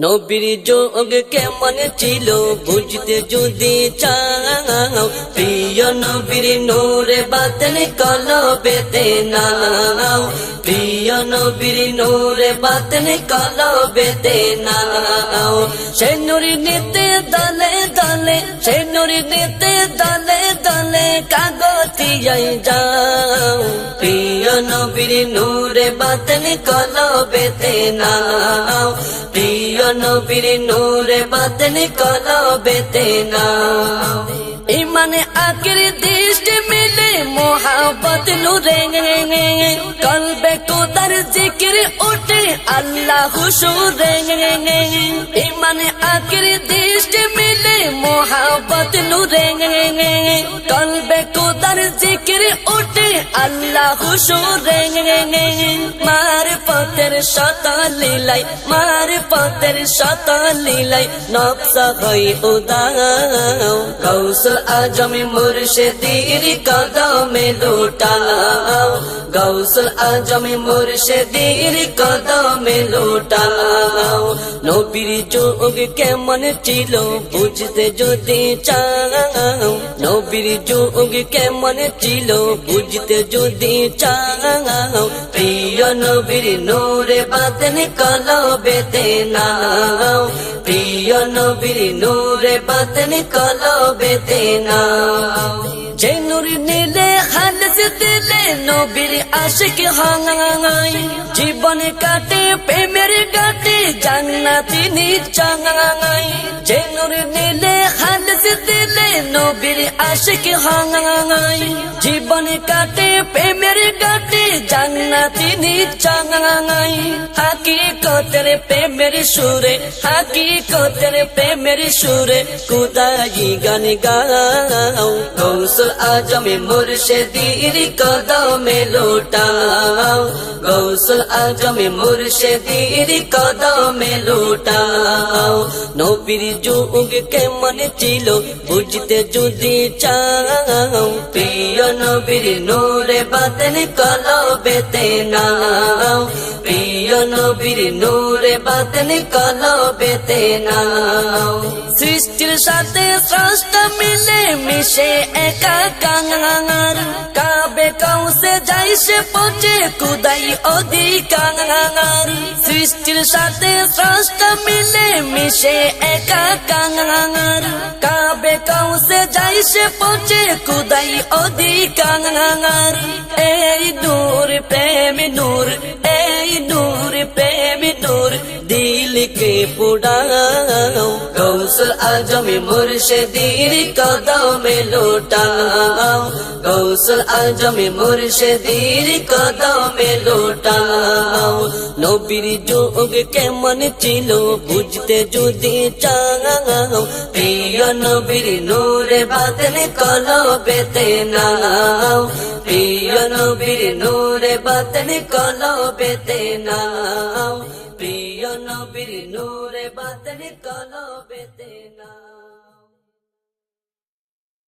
নবীর যোগ কেমন ছিল বুঝতে যদি চাও, প্রিয় নবীর নূরে কল বেদে নাও প্রিয় নবীর নূরে কল বেদে নাও সে নুরি নিতে দলে দলে সে নুরি নিতে দলে দলে কাগতিয়াই যাও। প্রিয় নবীর নূরে বাতন কলবেতে নাও। প্রিয় নবীর নূরে বাতন কলবেতে নাও। ইমানে আকির দৃষ্টি মিলে মোহাবত নূরে, কলবে কোদার জিকির উঠে আল্লাহ হুসুরে ইমানে আকির দৃষ্টি মোহাবত আল্লাহ হুসুরে মার পথের শত লীলাই, মার পথের শত লীলাই, নকশা হই উদাও। গৌসল আজম মুর্শিদির কদমে লুটাও। গৌসল আজম মুর্শিদির কদমে লুটাও। নবীর যোগ কেমন ছিল বুঝতে যদি চাও। নবীর যোগ কেমন ছিল বুঝতে যদি চাও প্রিয় নবীর নূরে বাদন কলবেতে নাও প্রিয় নবীর নূরে বাদন কলবেতে নাও যে নূর নীলে হালস দিলে নবীর আশিক হাঙাই জীবন কাটে প্রেমের কাটে জান্নাতি নিচাঙাই যে নূর নীলে নবীর আশিক হাঙাই জীবন কাটে প্রেমের কাটে জান্নাতি নিচাঙাই হাকিকতের প্রেমের সুরে হাকিকতের প্রেমের সুরে কুদাই গান গাও গৌসল আজমে মুর্শিদির কদমে লুটাও গৌসল আজমে মুর্শিদির কদমে লুটাও নবীর যুগ কেমন ছিল বুঝতে যদি চাও প্রিয় নবীর নূরে বাদন কলবেতে নাও প্রিয় নবীর নূরে বাদন কলবেতে নাও সৃষ্টির সাথে স্রষ্ট মিলে মিশে একা কাঙার কাবে কাউসে যাই সে পচে কুদাই অধিকাঙার সৃষ্টির সাথে স্রষ্ট মিলে মিশে একা কাঙার কাবে পৌঁছে কুদাই অধিকাঙার এই দূর প্রেম নূর দিলকে পুড়াও? গৌসল আজমে মুর্শিদির কদমে লুটাও। গৌসল আজমে মুর্শিদির কদমে লুটাও। নবীর যোগ কেমন ছিল বুঝতে যদি চাও। প্রিয় নবীর নূরে বাদন কলবেতে নাও প্রিয় নবীর নূরে বাদন কলবেতে নাও প্রিয় নবীর নূরে বাতের কলবেতে নাও